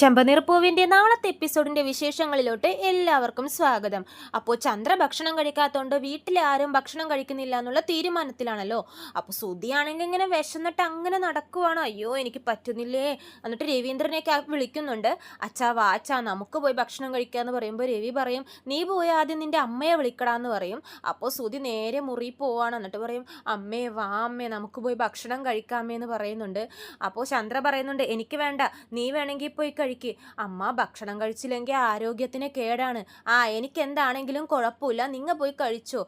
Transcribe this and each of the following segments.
ചെമ്പനീർപ്പൂവിന്റെ നാളത്തെ എപ്പിസോഡിന്റെ വിശേഷങ്ങളിലോട്ട് എല്ലാവർക്കും സ്വാഗതം. അപ്പോൾ ചന്ദ്ര ഭക്ഷണം കഴിക്കാത്തതുകൊണ്ട് വീട്ടിലെ ആരും ഭക്ഷണം കഴിക്കുന്നില്ല എന്നുള്ള തീരുമാനത്തിലാണല്ലോ. അപ്പോൾ സുധിയാണെങ്കിൽ ഇങ്ങനെ വിശന്നിട്ട് അങ്ങനെ നടക്കുവാണോ? അയ്യോ എനിക്ക് പറ്റുന്നില്ലേ? എന്നിട്ട് രവീന്ദ്രനെയൊക്കെ വിളിക്കുന്നുണ്ട്. അച്ഛാ വാച്ചാ നമുക്ക് പോയി ഭക്ഷണം കഴിക്കാന്ന് പറയുമ്പോൾ രവി പറയും നീ പോയി ആദ്യം നിന്റെ അമ്മയെ വിളിക്കടാന്ന് പറയും. അപ്പോൾ സുധി നേരെ മുറി പോവാണ്. എന്നിട്ട് പറയും അമ്മേ വാ അമ്മേ നമുക്ക് പോയി ഭക്ഷണം കഴിക്കാമേ എന്ന് പറയുന്നുണ്ട്. അപ്പോൾ ചന്ദ്ര പറയുന്നുണ്ട് എനിക്ക് വേണ്ട നീ വേണമെങ്കിൽ പോയി കഴിക്ക്. അമ്മ ഭക്ഷണം കഴിച്ചില്ലെങ്കിൽ ആരോഗ്യത്തിന് കേടാണ്. ആ എനിക്ക് എന്താണെങ്കിലും കുഴപ്പമില്ല. നിങ്ങൾ പോയി കഴിച്ചോ.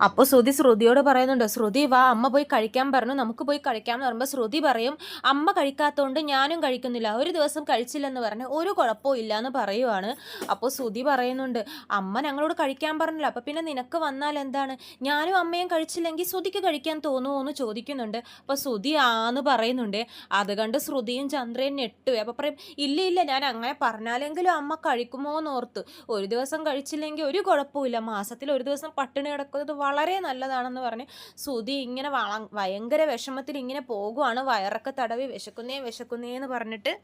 അപ്പോൾ ശ്രുതി ശ്രുതിയോട് പറയുന്നുണ്ട് ശ്രുതി വാ അമ്മ പോയി കഴിക്കാൻ പറഞ്ഞു നമുക്ക് പോയി കഴിക്കാം എന്ന് പറയുമ്പോൾ ശ്രുതി പറയും അമ്മ കഴിക്കാത്തതുകൊണ്ട് ഞാനും കഴിക്കുന്നില്ല ഒരു ദിവസം കഴിച്ചില്ലെന്ന് പറഞ്ഞ് ഒരു കുഴപ്പവും ഇല്ല എന്ന് പറയുവാണ്. അപ്പോൾ ശ്രുതി പറയുന്നുണ്ട് അമ്മ ഞങ്ങളോട് കഴിക്കാൻ പറഞ്ഞില്ല അപ്പോൾ പിന്നെ നിനക്ക് വന്നാൽ എന്താണ്? ഞാനും അമ്മയും കഴിച്ചില്ലെങ്കിൽ ശ്രുതിക്ക് കഴിക്കാൻ തോന്നുമോ എന്ന് ചോദിക്കുന്നുണ്ട്. അപ്പോൾ ശ്രുതി ആന്ന് പറയുന്നുണ്ട് അത് കണ്ട് ശ്രുതിയും ചന്ദ്രയും ഞെട്ടുവേ. അപ്പോൾ പറയും ഇല്ല ഇല്ല ഞാൻ അങ്ങനെ പറഞ്ഞാലെങ്കിലും അമ്മ കഴിക്കുമോ എന്ന് ഓർത്ത് ഒരു ദിവസം കഴിച്ചില്ലെങ്കിൽ ഒരു കുഴപ്പമില്ല മാസത്തിൽ ഒരു ദിവസം പട്ടിണി കിടക്കുന്നത് വളരെ നല്ലതാണെന്ന് പറഞ്ഞ് സുധി ഇങ്ങനെ വള ഭയങ്കര വിഷമത്തിൽ ഇങ്ങനെ പോകുവാണ്. വയറൊക്കെ തടവി വിശക്കുന്നേ വിശക്കുന്നേ എന്ന് പറഞ്ഞിട്ട്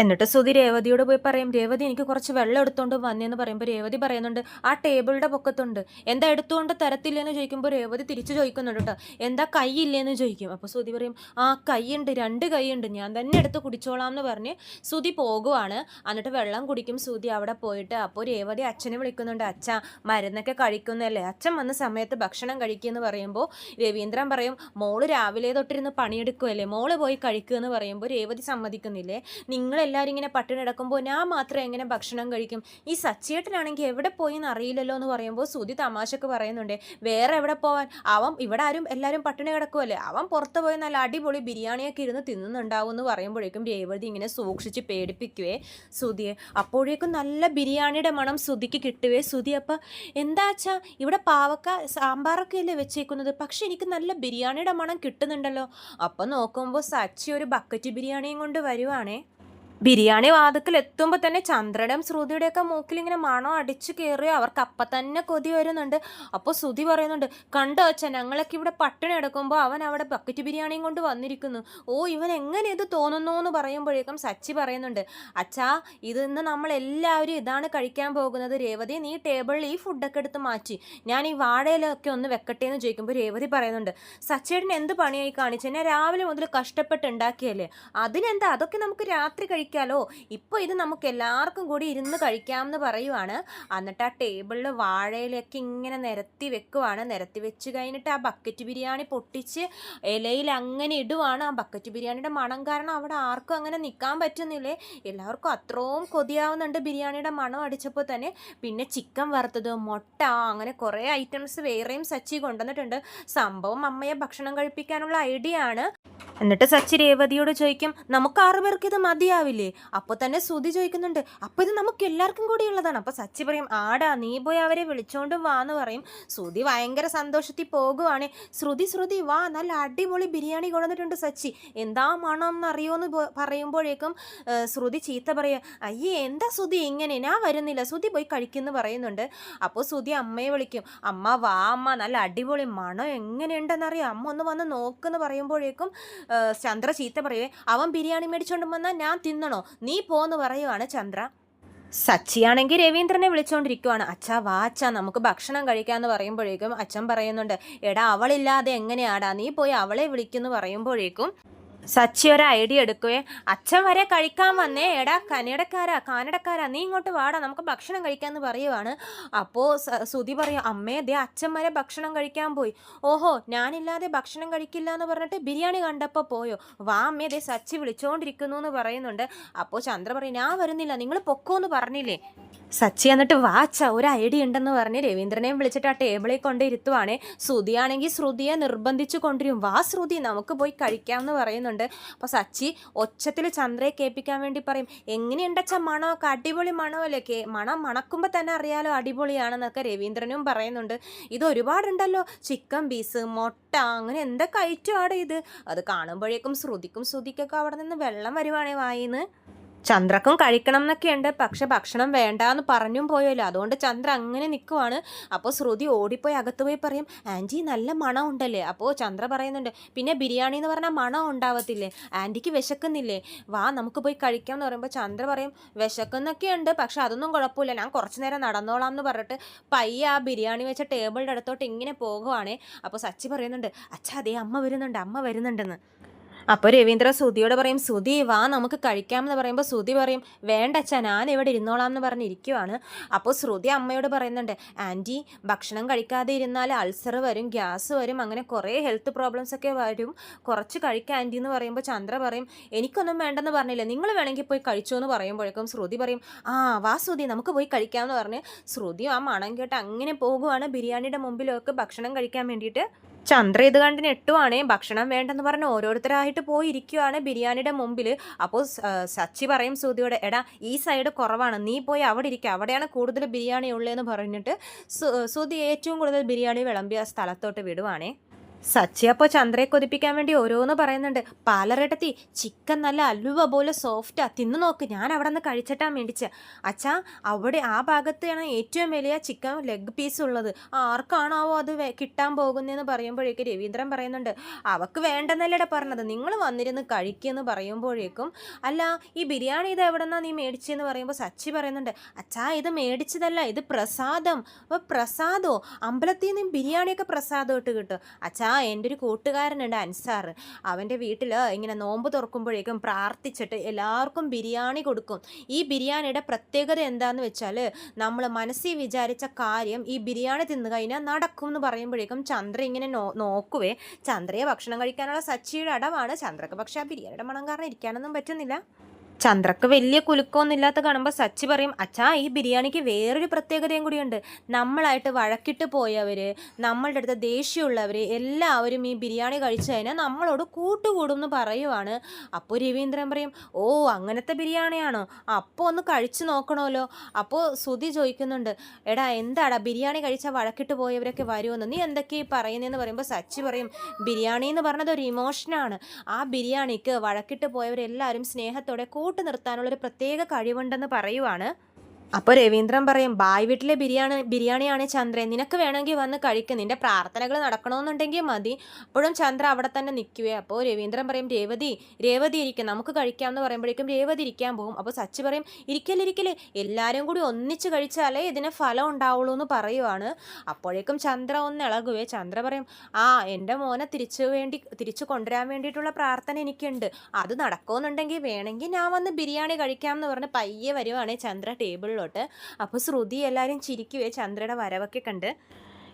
എന്നിട്ട് സുധി രേവതിയോട് പോയി പറയും രേവതി എനിക്ക് കുറച്ച് വെള്ളം എടുത്തോണ്ട് വന്നേന്ന് പറയുമ്പോൾ രേവതി പറയുന്നുണ്ട് ആ ടേബിളിന്റെ പൊക്കത്തുണ്ട്. എന്താ എടുത്തുകൊണ്ട് തരത്തില്ലെന്ന് ചോദിക്കുമ്പോൾ രേവതി തിരിച്ചു ചോദിക്കുന്നുണ്ട് കേട്ടോ എന്താ കൈയില്ലേന്ന് ചോദിക്കും. അപ്പോൾ സുധി പറയും ആ കൈയുണ്ട് രണ്ട് കൈയുണ്ട്. ഞാൻ തന്നെ എടുത്ത് കുടിച്ചോളാം എന്ന് പറഞ്ഞ് സുധി പോകുവാണ്. എന്നിട്ട് വെള്ളം കുടിക്കും. സുധി അവിടെ പോയിട്ട് അപ്പോൾ രേവതി അച്ഛനെ വിളിക്കുന്നുണ്ട് അച്ഛ മരുന്നൊക്കെ കഴിക്കുന്നല്ലേ? അച്ഛൻ വന്ന സമയത്ത് ഭക്ഷണം കഴിക്കുമെന്ന് പറയുമ്പോൾ രവീന്ദ്രൻ പറയും മോൾ രാവിലെ തൊട്ടിരുന്ന് പണിയെടുക്കുമല്ലേ മോൾ പോയി കഴിക്കുക എന്ന് പറയുമ്പോൾ രേവതി സമ്മതിക്കുന്നില്ലേ? നിങ്ങളെല്ലാവരും ഇങ്ങനെ പട്ടിണി കിടക്കുമ്പോൾ ഞാൻ മാത്രം എങ്ങനെ ഭക്ഷണം കഴിക്കും? ഈ സച്ചേട്ടനാണെങ്കിൽ എവിടെ പോയി എന്ന് അറിയില്ലല്ലോ എന്ന് പറയുമ്പോൾ സുതി തമാശക്ക് പറയുന്നുണ്ട് വേറെ എവിടെ പോവാൻ? അവൻ ഇവിടെ ആരും എല്ലാവരും പട്ടിണി കിടക്കുമല്ലേ അവൻ പുറത്ത് പോയി നല്ല അടിപൊളി ബിരിയാണിയൊക്കെ ഇരുന്ന് തിന്നുന്നുണ്ടാവും എന്ന് പറയുമ്പോഴേക്കും രേവതി ഇങ്ങനെ സൂക്ഷിച്ച് പേടിപ്പിക്കുവേ സുതിയെ അപ്പോഴേക്കും നല്ല ബിരിയാണിയുടെ മണം സുതിക്ക് കിട്ടുവേ. സുതി അപ്പം എന്താച്ചാ ഇവിടെ പാവക്ക സാമ്പാറൊക്കെ അല്ലേ വെച്ചേക്കുന്നത്? പക്ഷെ എനിക്ക് നല്ല ബിരിയാണിയുടെ മണം കിട്ടുന്നുണ്ടല്ലോ. അപ്പം നോക്കുമ്പോൾ സച്ചി ഒരു ബക്കറ്റ് ബിരിയാണിയും കൊണ്ട് വരുവാണേ. ബിരിയാണി വാതുക്കൽ എത്തുമ്പോൾ തന്നെ ചന്ദ്രയുടെയും ശ്രുതിയുടെയൊക്കെ മൂക്കിൽ ഇങ്ങനെ മണം അടിച്ചു കയറി അവർക്ക് അപ്പം തന്നെ കൊതി വരുന്നുണ്ട്. അപ്പോൾ ശ്രുതി പറയുന്നുണ്ട് കണ്ടോ അച്ഛൻ ഞങ്ങളൊക്കെ ഇവിടെ പട്ടിണി എടുക്കുമ്പോൾ അവൻ അവിടെ ബക്കറ്റ് ബിരിയാണിയും കൊണ്ട് വന്നിരിക്കുന്നു. ഓ ഇവൻ എങ്ങനെ ഇത് തോന്നുന്നു എന്ന് പറയുമ്പോഴേക്കും സച്ചി പറയുന്നുണ്ട് അച്ഛാ ഇത് ഇന്ന് നമ്മൾ എല്ലാവരും ഇതാണ് കഴിക്കാൻ പോകുന്നത്. രേവതി നീ ടേബിളിൽ ഈ ഫുഡൊക്കെ എടുത്ത് മാറ്റി. ഞാൻ ഈ വാഴയിലൊക്കെ ഒന്ന് വെക്കട്ടെ എന്ന് ചോദിക്കുമ്പോൾ രേവതി പറയുന്നുണ്ട് സച്ചേടൻ എന്ത് പണിയായി കാണിച്ചു? ഞാൻ രാവിലെ മുതൽ കഷ്ടപ്പെട്ട് ഉണ്ടാക്കിയല്ലേ? അതിനെന്താ? അതൊക്കെ നമുക്ക് രാത്രി കഴിക്കാലോ? ഇപ്പോൾ ഇത് നമുക്ക് എല്ലാവർക്കും കൂടി ഇരുന്ന് കഴിക്കാമെന്ന് പറയുവാണ്. എന്നിട്ട് ആ ടേബിളിൽ വാഴയിലൊക്കെ ഇങ്ങനെ നിരത്തി വെക്കുവാണ്. നിരത്തി വെച്ച് കഴിഞ്ഞിട്ട് ആ ബക്കറ്റ് ബിരിയാണി പൊട്ടിച്ച് ഇലയിൽ അങ്ങനെ ഇടുവാണ്. ആ ബക്കറ്റ് ബിരിയാണിയുടെ മണം കാരണം അവിടെ ആർക്കും അങ്ങനെ നിൽക്കാൻ പറ്റുന്നില്ലേ? എല്ലാവർക്കും അത്രയും കൊതിയാവുന്നുണ്ട് ബിരിയാണിയുടെ മണം അടിച്ചപ്പോൾ തന്നെ. പിന്നെ ചിക്കൻ വറുത്തത് മുട്ട അങ്ങനെ കുറേ ഐറ്റംസ് വേറെയും സച്ചി കൊണ്ടുവന്നിട്ടുണ്ട്. സംഭവം അമ്മയെ ഭക്ഷണം കഴിപ്പിക്കാനുള്ള ഐഡിയ ആണ്. എന്നിട്ട് സച്ചി രേവതിയോട് ചോദിക്കും നമുക്ക് ആറുപേർക്ക് ഇത് മതിയാവില്ലേ? അപ്പോൾ തന്നെ ശ്രുതി ചോദിക്കുന്നുണ്ട് അപ്പോൾ ഇത് നമുക്ക് എല്ലാവർക്കും കൂടി ഉള്ളതാണ് അപ്പോൾ സച്ചി പറയും ആടാ നീ പോയി അവരെ വിളിച്ചോണ്ടും വാ എന്ന് പറയും. ശ്രുതി ഭയങ്കര സന്തോഷത്തിൽ പോകുവാണ്. ശ്രുതി ശ്രുതി വാ നല്ല അടിപൊളി ബിരിയാണി കൊണ്ടുവന്നിട്ടുണ്ട് സച്ചി. എന്താ മണം എന്നറിയോ എന്ന് പറയുമ്പോഴേക്കും ശ്രുതി ചീത്ത പറയുക അയ്യേ എന്താ ശ്രുതി ഇങ്ങനെ? ഞാൻ വരുന്നില്ല. ശ്രുതി പോയി കഴിക്കുമെന്ന് പറയുന്നുണ്ട്. അപ്പോൾ ശ്രുതി അമ്മയെ വിളിക്കും അമ്മ വാ അമ്മ നല്ല അടിപൊളി മണം എങ്ങനെയുണ്ടെന്നറിയാം? അമ്മ ഒന്ന് വന്ന് നോക്കുന്നു പറയുമ്പോഴേക്കും ചന്ദ്ര ചീത്ത പറയുവേ അവൻ ബിരിയാണി മേടിച്ചോണ്ട് വന്നാൽ ഞാൻ തിന്നണോ നീ പോന്ന് പറയുവാണ് ചന്ദ്ര. സച്ചിയാണെങ്കിൽ രവീന്ദ്രനെ വിളിച്ചുകൊണ്ടിരിക്കുവാണ് അച്ഛാ വാ അച്ഛാ നമുക്ക് ഭക്ഷണം കഴിക്കാന്ന് പറയുമ്പോഴേക്കും അച്ഛൻ പറയുന്നുണ്ട് എടാ അവളില്ലാതെ എങ്ങനെയാടാ? നീ പോയി അവളെ വിളിക്കുന്നു പറയുമ്പോഴേക്കും സച്ചി ഒരു ഐഡിയ എടുക്കുകയെ അച്ഛൻ വരെ കഴിക്കാൻ വന്നേ. എടാ കനടക്കാരാ കാനടക്കാരാ. നീ ഇങ്ങോട്ട് വാടാ. നമുക്ക് ഭക്ഷണം കഴിക്കാമെന്ന് പറയുവാണ്. അപ്പോൾ സുതി പറയും അമ്മേ ദേ അച്ഛൻ വരെ ഭക്ഷണം കഴിക്കാൻ പോയി. ഓഹോ ഞാനില്ലാതെ ഭക്ഷണം കഴിക്കില്ല എന്ന് പറഞ്ഞിട്ട് ബിരിയാണി കണ്ടപ്പോൾ പോയോ? വാ അമ്മേ ദേ സച്ചി വിളിച്ചുകൊണ്ടിരിക്കുന്നു എന്ന് പറയുന്നുണ്ട്. അപ്പോൾ ചന്ദ്ര പറയും ഞാൻ വരുന്നില്ല. നിങ്ങൾ പൊക്കോന്ന് പറഞ്ഞില്ലേ? സച്ചി എന്നിട്ട് വാച്ച ഒരു ഐഡിയ ഉണ്ടെന്ന് പറഞ്ഞ് രവീന്ദ്രനെയും വിളിച്ചിട്ട് ആ ടേബിളിൽ കൊണ്ട് ഇരുത്തുവാണേ. ശ്രുതിയാണെങ്കിൽ ശ്രുതിയെ നിർബന്ധിച്ചു കൊണ്ടിരും വാ ശ്രുതി നമുക്ക് പോയി കഴിക്കാം എന്ന് പറയുന്നുണ്ട്. അപ്പോൾ സച്ചി ഒച്ചത്തിൽ ചന്ദ്രയെ കേൾപ്പിക്കാൻ വേണ്ടി പറയും. എങ്ങനെയുണ്ട് അച്ഛൻ മണമൊക്കെ അടിപൊളി മണമല്ലേ കേ മണം മണക്കുമ്പോൾ തന്നെ അറിയാലോ അടിപൊളിയാണെന്നൊക്കെ രവീന്ദ്രനും പറയുന്നുണ്ട്. ഇത് ഒരുപാടുണ്ടല്ലോ. ചിക്കൻ പീസ് മുട്ട അങ്ങനെ എന്തൊക്കെ ഐറ്റമാണ് ഇത്. അത് കാണുമ്പോഴേക്കും ശ്രുതിക്കും ശ്രുതിക്കൊക്കെ അവിടെ നിന്ന് വെള്ളം വരുവാണേ വായിന്ന്. ചന്ദ്രക്കും കഴിക്കണം എന്നൊക്കെയുണ്ട്. പക്ഷെ ഭക്ഷണം വേണ്ട എന്ന് പറഞ്ഞും പോയല്ലോ. അതുകൊണ്ട് ചന്ദ്ര അങ്ങനെ നിൽക്കുവാണ് അപ്പോൾ ശ്രുതി ഓടിപ്പോയി അകത്ത് പോയി പറയും ആന്റി നല്ല മണം ഉണ്ടല്ലേ അപ്പോൾ ചന്ദ്ര പറയുന്നുണ്ട് പിന്നെ ബിരിയാണി എന്ന് പറഞ്ഞാൽ മണം ഉണ്ടാവത്തില്ലേ? ആന്റിക്ക് വിശക്കുന്നില്ലേ? വാ നമുക്ക് പോയി കഴിക്കാം എന്ന് പറയുമ്പോൾ ചന്ദ്ര പറയും വിശക്കുന്നൊക്കെ ഉണ്ട് പക്ഷെ അതൊന്നും കുഴപ്പമില്ല. ഞാൻ കുറച്ച് നേരം നടന്നോളാം എന്ന് പറഞ്ഞിട്ട് പയ്യ ആ ബിരിയാണി വെച്ച ടേബിളിന്റെ അടുത്തോട്ട് ഇങ്ങനെ പോകുവാണേ. അപ്പോൾ സച്ചി പറയുന്നുണ്ട് അച്ഛാ അതേ അമ്മ വരുന്നുണ്ട് അമ്മ വരുന്നുണ്ടെന്ന്. അപ്പോൾ രവീന്ദ്ര സുധിയോട് പറയും സുധി വാ നമുക്ക് കഴിക്കാമെന്ന് പറയുമ്പോൾ സുധി പറയും വേണ്ട അച്ഛാ ഞാൻ ഇവിടെ ഇരുന്നോളാം എന്ന് പറഞ്ഞിരിക്കുവാണ്. അപ്പോൾ ശ്രുതി അമ്മയോട് പറയുന്നുണ്ട് ആന്റി ഭക്ഷണം കഴിക്കാതെ ഇരുന്നാൽ അൾസർ വരും ഗ്യാസ് വരും അങ്ങനെ കുറേ ഹെൽത്ത് പ്രോബ്ലംസ് ഒക്കെ വരും. കുറച്ച് കഴിക്കാം ആന്റി എന്ന് പറയുമ്പോൾ ചന്ദ്ര പറയും എനിക്കൊന്നും വേണ്ടെന്ന് പറഞ്ഞില്ല നിങ്ങൾ വേണമെങ്കിൽ പോയി കഴിച്ചോ എന്ന് പറയുമ്പോഴേക്കും ശ്രുതി പറയും ആ വാ ശ്രുതി നമുക്ക് പോയി കഴിക്കാമെന്ന് പറഞ്ഞ് ശ്രുതി ആ മണം കേട്ട് അങ്ങനെ പോകുവാണ് ബിരിയാണിയുടെ മുമ്പിലൊക്കെ ഭക്ഷണം കഴിക്കാൻ വേണ്ടിയിട്ട്. ചന്ദ്ര ഇത് കണ്ട് ഞെട്ടുവാണേ ഭക്ഷണം വേണ്ടെന്ന് പറഞ്ഞ് ഓരോരുത്തരായിട്ട് പോയിരിക്കുവാണ് ബിരിയാണിയുടെ മുമ്പിൽ അപ്പോൾ സച്ചി പറയും സുതിയോട് എടാ ഈ സൈഡ് കുറവാണ്. നീ പോയി അവിടെ ഇരിക്കുക അവിടെയാണ് കൂടുതൽ ബിരിയാണി ഉള്ളതെന്ന് പറഞ്ഞിട്ട് സു സുധി ഏറ്റവും കൂടുതൽ ബിരിയാണി വിളമ്പിയ സ്ഥലത്തോട്ട് വിടുവാണേ. സച്ചി അപ്പോൾ ചന്ദ്രയെ കൊതിപ്പിക്കാൻ വേണ്ടി ഓരോന്ന് പറയുന്നുണ്ട്. പാലറേട്ടത്തി ചിക്കൻ നല്ല അലുവ പോലെ സോഫ്റ്റാ. തിന്നു നോക്ക് ഞാൻ അവിടെ നിന്ന് കഴിച്ചിട്ടാ മേടിച്ച. അച്ഛാ അവിടെ ആ ഭാഗത്താണ് ഏറ്റവും വലിയ ചിക്കൻ ലെഗ് പീസ് ഉള്ളത്. ആർക്കാണാവോ അത് കിട്ടാൻ പോകുന്നതെന്ന് പറയുമ്പോഴേക്കും രവീന്ദ്രൻ പറയുന്നുണ്ട് അവക്ക് വേണ്ടെന്നല്ലേടാ പറഞ്ഞത്. നിങ്ങൾ വന്നിരുന്ന് കഴിക്കുമെന്ന് പറയുമ്പോഴേക്കും അല്ല ഈ ബിരിയാണി ഇത് എവിടെന്നാ നീ മേടിച്ചെന്ന് പറയുമ്പോൾ സച്ചി പറയുന്നുണ്ട് അച്ഛാ ഇത് മേടിച്ചതല്ല ഇത് പ്രസാദം. പ്രസാദോ? അമ്പലത്തിൽ നിന്ന് ബിരിയാണിയൊക്കെ പ്രസാദം ഇട്ട് കിട്ടും. അച്ഛാ എന്റെ ഒരു കൂട്ടുകാരനുണ്ട് അൻസാർ അവന്റെ വീട്ടിൽ ഇങ്ങനെ നോമ്പ് തുറക്കുമ്പോഴേക്കും പ്രാർത്ഥിച്ചിട്ട് എല്ലാവർക്കും ബിരിയാണി കൊടുക്കും. ഈ ബിരിയാണിയുടെ പ്രത്യേകത എന്താണെന്ന് വെച്ചാൽ നമ്മൾ മനസ്സിൽ വിചാരിച്ച കാര്യം ഈ ബിരിയാണി തിന്നു കഴിഞ്ഞാൽ നടക്കും എന്ന് പറയുമ്പോഴേക്കും ചന്ദ്ര ഇങ്ങനെ നോക്കുവേ. ചന്ദ്രയെ ഭക്ഷണം കഴിക്കാനുള്ള സച്ചിയുടെ അടവാണ്. ചന്ദ്രക്ക് പക്ഷേ ആ ബിരിയാണിയുടെ മണം കാരണം ഇരിക്കാനൊന്നും പറ്റുന്നില്ല. ചന്ദ്രക്ക് വലിയ കുലുക്കമൊന്നും ഇല്ലാത്ത കാണുമ്പോൾ സച്ചി പറയും അച്ഛാ ഈ ബിരിയാണിക്ക് വേറൊരു പ്രത്യേകതയും കൂടിയുണ്ട് നമ്മളായിട്ട് വഴക്കിട്ട് പോയവർ നമ്മളുടെ അടുത്ത് ദേഷ്യമുള്ളവർ എല്ലാവരും ഈ ബിരിയാണി കഴിച്ചു കഴിഞ്ഞാൽ നമ്മളോട് കൂട്ടുകൂടും എന്ന് പറയുവാണ്. അപ്പോൾ രവീന്ദ്രൻ പറയും ഓ അങ്ങനത്തെ ബിരിയാണിയാണോ? അപ്പോൾ ഒന്ന് കഴിച്ചു നോക്കണമല്ലോ അപ്പോൾ സുതി ചോദിക്കുന്നുണ്ട് എടാ എന്താടാ ബിരിയാണി കഴിച്ചാൽ വഴക്കിട്ട് പോയവരൊക്കെ വരുമെന്ന് നീ എന്തൊക്കെയാ പറയുന്നതെന്ന് പറയുമ്പോൾ സച്ചി പറയും ബിരിയാണി എന്ന് പറഞ്ഞത് ഒരു ഇമോഷനാണ് ആ ബിരിയാണിക്ക് വഴക്കിട്ട് പോയവരെല്ലാവരും സ്നേഹത്തോടെ കൂട്ടു നിർത്താനുള്ളൊരു പ്രത്യേക കഴിവുണ്ടെന്ന് പറയുവാണ് അപ്പോൾ രവീന്ദ്രൻ പറയും ബായ് വീട്ടിലെ ബിരിയാണി ബിരിയാണിയാണ് ചന്ദ്രൻ. നിനക്ക് വേണമെങ്കിൽ വന്ന് കഴിക്കും. നിന്റെ പ്രാർത്ഥനകൾ നടക്കണമെന്നുണ്ടെങ്കിൽ മതി. അപ്പോഴും ചന്ദ്ര അവിടെ തന്നെ നിൽക്കുവേ അപ്പോൾ രവീന്ദ്രൻ പറയും രേവതി രേവതി ഇരിക്കും. നമുക്ക് കഴിക്കാം എന്ന് പറയുമ്പോഴേക്കും രേവതി ഇരിക്കാൻ പോകും. അപ്പോൾ സച്ചി പറയും ഇരിക്കലിരിക്കൽ എല്ലാവരും കൂടി ഒന്നിച്ച് കഴിച്ചാലേ ഇതിന് ഫലം ഉണ്ടാവുള്ളൂ എന്ന് പറയുവാണ്. അപ്പോഴേക്കും ചന്ദ്ര ഒന്ന് ഇളകുവേ. ചന്ദ്ര പറയും ആ എന്റെ മോനെ തിരിച്ചു വേണ്ടി തിരിച്ചു കൊണ്ടുവരാൻ വേണ്ടിയിട്ടുള്ള പ്രാർത്ഥന എനിക്കുണ്ട്. അത് നടക്കുമെന്നുണ്ടെങ്കിൽ വേണമെങ്കിൽ ഞാൻ വന്ന് ബിരിയാണി കഴിക്കാം എന്ന് പറഞ്ഞ് പയ്യെ വരുവാണേ ചന്ദ്ര ടേബിളിലോട്ട് അപ്പോൾ ശ്രുതി എല്ലാവരും ചിരിക്കുവേ ചന്ദ്രയുടെ വരവൊക്കെ കണ്ട്.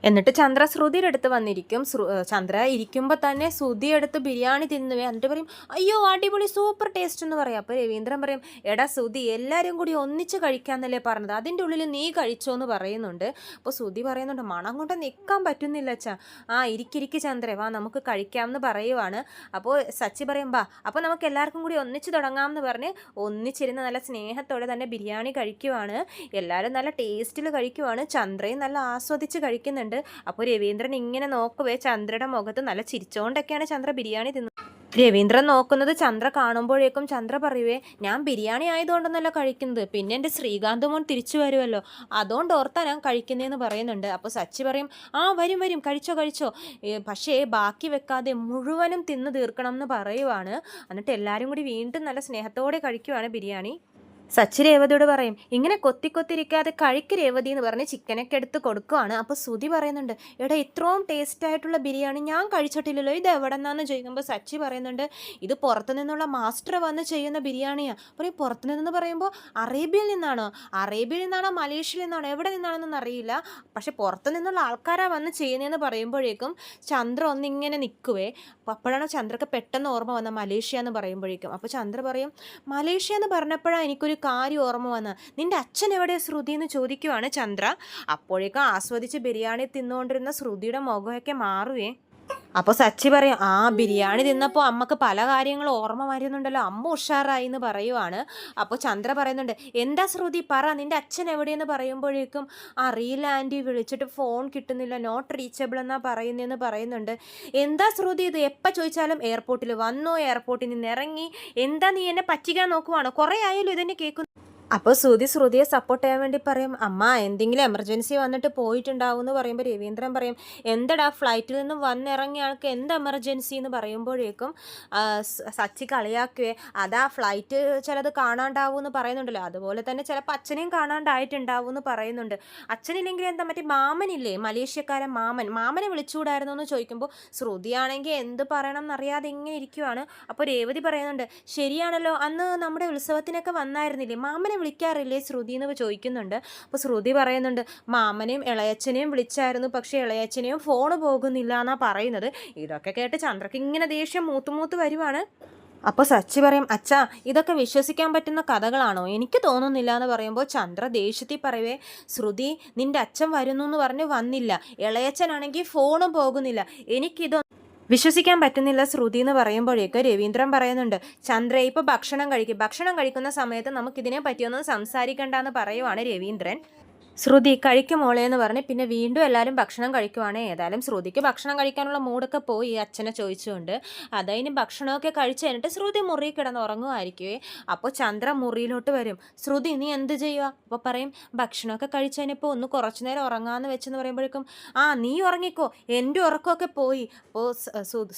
എന്നിട്ട് ചന്ദ്ര ശ്രുതിയുടെ അടുത്ത് വന്നിരിക്കും. ചന്ദ്ര ഇരിക്കുമ്പോൾ തന്നെ ശ്രുതി എടുത്ത് ബിരിയാണി തിന്നുവേ. എന്നിട്ട് പറയും അയ്യോ അടിപൊളി സൂപ്പർ ടേസ്റ്റ് എന്ന് പറയാം. അപ്പോൾ രവീന്ദ്രൻ പറയും എടാ ശ്രുതി എല്ലാവരും കൂടി ഒന്നിച്ച് കഴിക്കാന്നല്ലേ പറഞ്ഞത്. അതിന്റെ ഉള്ളിൽ നീ കഴിച്ചോ എന്ന് പറയുന്നുണ്ട്. അപ്പോൾ ശ്രുതി പറയുന്നുണ്ട് മണം കൊണ്ട് നിൽക്കാൻ പറ്റുന്നില്ല അച്ഛാ. ആ ഇരിക്കിരിക്ക് ചന്ദ്ര. വാ നമുക്ക് കഴിക്കാം എന്ന് പറയുവാണ്. അപ്പോൾ സച്ചി പറയും ബാ അപ്പോൾ നമുക്ക് എല്ലാവർക്കും കൂടി ഒന്നിച്ച് തുടങ്ങാമെന്ന് പറഞ്ഞ് ഒന്നിച്ചിരുന്ന് നല്ല സ്നേഹത്തോടെ തന്നെ ബിരിയാണി കഴിക്കുവാണ്. എല്ലാവരും നല്ല ടേസ്റ്റിൽ കഴിക്കുവാണ്. ചന്ദ്രയും നല്ല ആസ്വദിച്ച് കഴിക്കുന്നുണ്ട്. അപ്പോൾ രവീന്ദ്രൻ ഇങ്ങനെ നോക്കുവേ ചന്ദ്രയുടെ മുഖത്ത് നല്ല ചിരിച്ചോണ്ടൊക്കെയാണ് ചന്ദ്ര ബിരിയാണി തിന്നത് രവീന്ദ്രൻ നോക്കുന്നത് ചന്ദ്ര കാണുമ്പോഴേക്കും ചന്ദ്ര പറയുവേ ഞാൻ ബിരിയാണി ആയതുകൊണ്ടൊന്നല്ല കഴിക്കുന്നത്. പിന്നെ എന്റെ ശ്രീകാന്ത് മോൻ തിരിച്ചു വരുമല്ലോ അതുകൊണ്ട് ഓർത്താ ഞാൻ കഴിക്കുന്നതെന്ന് പറയുന്നുണ്ട്. അപ്പോൾ സച്ചി പറയും ആ വരും വരും. കഴിച്ചോ കഴിച്ചോ. പക്ഷേ ബാക്കി വെക്കാതെ മുഴുവനും തിന്ന് തീർക്കണം എന്ന് പറയുവാണ്. എന്നിട്ട് എല്ലാവരും കൂടി വീണ്ടും നല്ല സ്നേഹത്തോടെ കഴിക്കുവാണ് ബിരിയാണി. സച്ചി രേവതിയോട് പറയും ഇങ്ങനെ കൊത്തി കൊത്തിരിക്കാതെ കഴിക്ക് രേവതി എന്ന് പറഞ്ഞ് ചിക്കനൊക്കെ എടുത്ത് കൊടുക്കുവാണ്. അപ്പോൾ സുതി പറയുന്നുണ്ട് എടാ ഇത്രയും ടേസ്റ്റ് ആയിട്ടുള്ള ബിരിയാണി ഞാൻ കഴിച്ചിട്ടില്ലല്ലോ. ഇത് എവിടെ നിന്നാന്ന് ചോദിക്കുമ്പോൾ സച്ചി പറയുന്നുണ്ട് ഇത് പുറത്തു നിന്നുള്ള മാസ്റ്റർ വന്ന് ചെയ്യുന്ന ബിരിയാണിയാണ് പറയും പുറത്തു നിന്നെന്ന് പറയുമ്പോൾ അറേബ്യയിൽ നിന്നാണോ? അറേബ്യയിൽ നിന്നാണോ? മലേഷ്യയിൽ നിന്നാണോ? എവിടെ നിന്നാണെന്നൊന്നും അറിയില്ല. പക്ഷെ പുറത്തു നിന്നുള്ള ആൾക്കാരാണ് വന്ന് ചെയ്യുന്നതെന്ന് പറയുമ്പോഴേക്കും ചന്ദ്ര ഒന്നിങ്ങനെ നിൽക്കുവേ അപ്പോഴാണ് ചന്ദ്രക്ക് പെട്ടെന്ന് ഓർമ്മ വന്ന മലേഷ്യ എന്ന് പറയുമ്പോഴേക്കും. അപ്പോൾ ചന്ദ്ര പറയും മലേഷ്യ എന്ന് പറഞ്ഞപ്പോഴാണ് എനിക്കൊരു കാര്യം ഓർമ്മ വന്ന. നിന്റെ അച്ഛൻ എവിടെ ശ്രുതി? എന്ന് ചോദിക്കുവാണ് ചന്ദ്ര. അപ്പോഴേക്കും ആസ്വദിച്ച് ബിരിയാണി തിന്നുകൊണ്ടിരുന്ന ശ്രുതിയുടെ മുഖമൊക്കെ മാറുവേ. അപ്പോൾ സച്ചി പറയും ആ ബിരിയാണി തിന്നപ്പോൾ അമ്മയ്ക്ക് പല കാര്യങ്ങളും ഓർമ്മ വരുന്നുണ്ടല്ലോ. അമ്മ ഉഷാറായി എന്ന് പറയുവാണ്. അപ്പോൾ ചന്ദ്ര പറയുന്നുണ്ട് എന്താ ശ്രുതി പറ നിന്റെ അച്ഛൻ എവിടെയെന്ന് പറയുമ്പോഴേക്കും? അറിയില്ല ആന്റി വിളിച്ചിട്ട് ഫോൺ കിട്ടുന്നില്ല നോട്ട് റീച്ചബിൾ എന്നാ പറയുന്നതെന്ന് പറയുന്നുണ്ട്. എന്താ ശ്രുതി ഇത് എപ്പോൾ ചോദിച്ചാലും എയർപോർട്ടിൽ വന്നോ എയർപോർട്ടിൽ നിന്ന് ഇറങ്ങി? എന്താ നീ എന്നെ പറ്റിക്കാൻ നോക്കുവാണോ? കുറേ ആയാലും ഇതെന്നെ കേൾക്കുന്നു. അപ്പോൾ ശ്രുതി ശ്രുതിയെ സപ്പോർട്ട് ചെയ്യാൻ വേണ്ടി പറയും അമ്മ എന്തെങ്കിലും എമർജൻസി വന്നിട്ട് പോയിട്ടുണ്ടാവും എന്ന് പറയുമ്പോൾ രവീന്ദ്രൻ പറയും എന്തടാ ഫ്ലൈറ്റിൽ നിന്ന് വന്നിറങ്ങിയ ആൾക്ക് എന്ത് എമർജൻസി എന്ന് പറയുമ്പോഴേക്കും സച്ചി കളിയാക്കുവേ അതാ ഫ്ലൈറ്റ് ചിലത് കാണാണ്ടാവും എന്ന് പറയുന്നുണ്ടല്ലോ അതുപോലെ തന്നെ ചിലപ്പോൾ അച്ഛനെയും കാണാണ്ടായിട്ടുണ്ടാവും എന്ന് പറയുന്നുണ്ട്. അച്ഛനില്ലെങ്കിൽ എന്താ മറ്റേ മാമനില്ലേ മലേഷ്യക്കാരൻ മാമൻ മാമനെ വിളിച്ചുകൂടായിരുന്നു എന്ന് ചോദിക്കുമ്പോൾ ശ്രുതിയാണെങ്കിൽ എന്ത് പറയണം എന്നറിയാതെ ഇങ്ങനെ ഇരിക്കുവാണ്. അപ്പോൾ രേവതി പറയുന്നുണ്ട് ശരിയാണല്ലോ അന്ന് നമ്മുടെ ഉത്സവത്തിനൊക്കെ വന്നായിരുന്നില്ലേ മാമനെ വിളിക്കാറില്ലേ? ശ്രുതി എന്ന് ചോദിക്കുന്നുണ്ട്. അപ്പോൾ ശ്രുതി പറയുന്നുണ്ട് മാമനെയും ഇളയച്ചനെയും വിളിച്ചായിരുന്നു പക്ഷേ ഇളയച്ചനെയും ഫോൺ പോകുന്നില്ല എന്നാണ് പറയുന്നത്. ഇതൊക്കെ കേട്ട് ചന്ദ്രക്ക് ഇങ്ങനെ ദേഷ്യം മൂത്തുമൂത്ത് വരുവാണ്. അപ്പോൾ സച്ചി പറയും അച്ഛാ ഇതൊക്കെ വിശ്വസിക്കാൻ പറ്റുന്ന കഥകളാണോ? എനിക്ക് തോന്നുന്നില്ല എന്ന് പറയുമ്പോൾ ചന്ദ്ര ദേഷ്യത്തിൽ പറയവേ ശ്രുതി നിന്റെ അച്ഛൻ വരുന്നു എന്ന് പറഞ്ഞ് വന്നില്ല. ഇളയച്ചനാണെങ്കിൽ ഫോണും പോകുന്നില്ല. എനിക്കിതൊന്നും വിശ്വസിക്കാൻ പറ്റുന്നില്ല ശ്രുതി എന്ന് പറയുമ്പോഴേക്ക് രവീന്ദ്രൻ പറയുന്നുണ്ട് ചന്ദ്ര ഇപ്പോൾ ഭക്ഷണം കഴിക്കും. ഭക്ഷണം കഴിക്കുന്ന സമയത്ത് നമുക്കിതിനെ പറ്റിയൊന്നും സംസാരിക്കണ്ടെന്ന് പറയുവാണ് രവീന്ദ്രൻ. ശ്രുതി കഴിക്കും മോളെ എന്ന് പറഞ്ഞ് പിന്നെ വീണ്ടും എല്ലാവരും ഭക്ഷണം കഴിക്കുവാണ്. ഏതായാലും ശ്രുതിക്ക് ഭക്ഷണം കഴിക്കാനുള്ള മൂടൊക്കെ പോയി അച്ഛനെ ചോദിച്ചുകൊണ്ട്. അതതിന് ഭക്ഷണമൊക്കെ കഴിച്ചു കഴിഞ്ഞിട്ട് ശ്രുതി മുറി കിടന്ന് ഉറങ്ങുമായിരിക്കുവേ. അപ്പോൾ ചന്ദ്ര മുറിയിലോട്ട് വരും. ശ്രുതി നീ എന്ത് ചെയ്യുക അപ്പോൾ പറയും ഭക്ഷണമൊക്കെ കഴിച്ചു കഴിഞ്ഞപ്പോൾ ഒന്ന് കുറച്ചു നേരം ഉറങ്ങാമെന്ന് വെച്ചെന്ന് പറയുമ്പോഴേക്കും ആ നീ ഉറങ്ങിക്കോ. എന്റെ ഉറക്കമൊക്കെ പോയി. അപ്പോൾ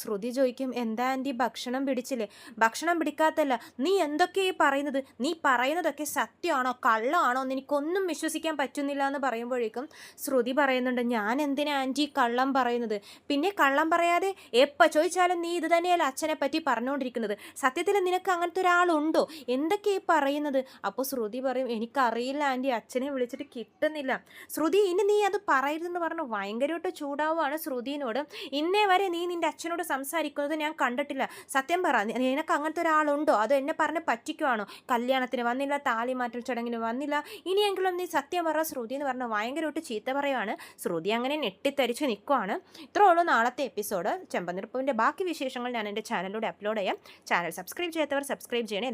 ശ്രുതി ചോദിക്കും എന്താ ആന്റി ഭക്ഷണം പിടിച്ചില്ലേ? ഭക്ഷണം പിടിക്കാത്തല്ല. നീ എന്തൊക്കെയായി പറയുന്നത്? നീ പറയുന്നതൊക്കെ സത്യമാണോ? കള്ളമാണോ? എന്ന് എനിക്കൊന്നും വിശ്വസിക്കാൻ പറ്റുന്നില്ല എന്ന് പറയുമ്പോഴേക്കും ശ്രുതി പറയുന്നുണ്ട് ഞാൻ എന്തിനാ ആന്റി കള്ളം പറയുന്നത്? പിന്നെ കള്ളം പറയാതെ എപ്പോൾ ചോദിച്ചാലും നീ ഇത് തന്നെയല്ല അച്ഛനെ പറ്റി പറഞ്ഞുകൊണ്ടിരിക്കുന്നത് സത്യത്തിൽ നിനക്ക് അങ്ങനത്തെ ഒരാളുണ്ടോ? എന്തൊക്കെ ഈ പറയുന്നത്? അപ്പോൾ ശ്രുതി പറയും എനിക്കറിയില്ല ആന്റി അച്ഛനെ വിളിച്ചിട്ട് കിട്ടുന്നില്ല. ശ്രുതി ഇനി നീ അത് പറയരുതെന്ന് പറഞ്ഞ് ഭയങ്കരമായിട്ട് ചൂടാവുകയാണ് ശ്രുതിനോട്. ഇന്നേ വരെ നീ നിന്റെ അച്ഛനോട് സംസാരിക്കുന്നത് ഞാൻ കണ്ടിട്ടില്ല. സത്യം പറ നിനക്ക് അങ്ങനത്തെ ഒരാളുണ്ടോ? അത് എന്നെ പറഞ്ഞ് പറ്റിക്കുവാണോ? കല്യാണത്തിന് വന്നില്ല താലി മാറ്റൽ ചടങ്ങിന് വന്നില്ല. ഇനിയെങ്കിലും നീ സത്യം പറ ശ്രുതി എന്ന് പറഞ്ഞ് ഭയങ്കരമായിട്ട് ചീത്ത പറയുവാണ് ശ്രുതി അങ്ങനെ ഞെട്ടിത്തരിച്ച് നിൽക്കുവാണ് ഇത്രേ ഉള്ളൂ നാളത്തെ എപ്പിസോഡ്. ചെമ്പനിർപ്പുവിന്റെ ബാക്കി വിശേഷങ്ങൾ ഞാൻ എന്റെ ചാനലിലൂടെ അപ്ലോഡ് ചെയ്യാം. ചാനൽ സബ്സ്ക്രൈബ് ചെയ്യാത്തവർ സബ്സ്ക്രൈബ് ചെയ്യണേ.